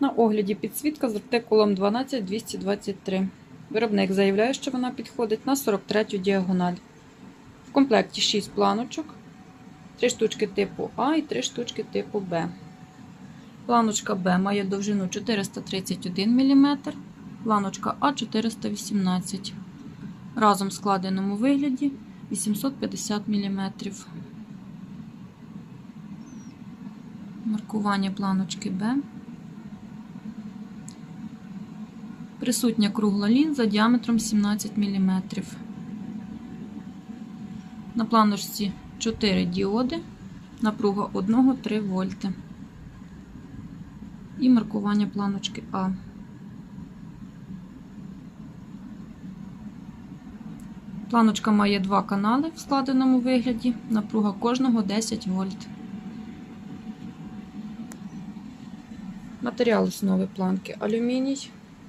На огляді підсвітка з артикулом 12223. Виробник заявляє, що вона підходить на 43 діагональ. В комплекті 6 планочок, 3 штучки типу А і 3 штучки типу Б. Планочка Б має довжину 431 мм, планочка А 418 Разом в складеному вигляді 850 мм. Маркування планочки Б. Присутня кругла лінза діаметром 17 мм. На планочці 4 діоди, напруга 1-3 вольти. І маркування планочки А. Планочка має два канали в складеному вигляді, напруга кожного 10 вольт. Матеріал основи планки алюміній,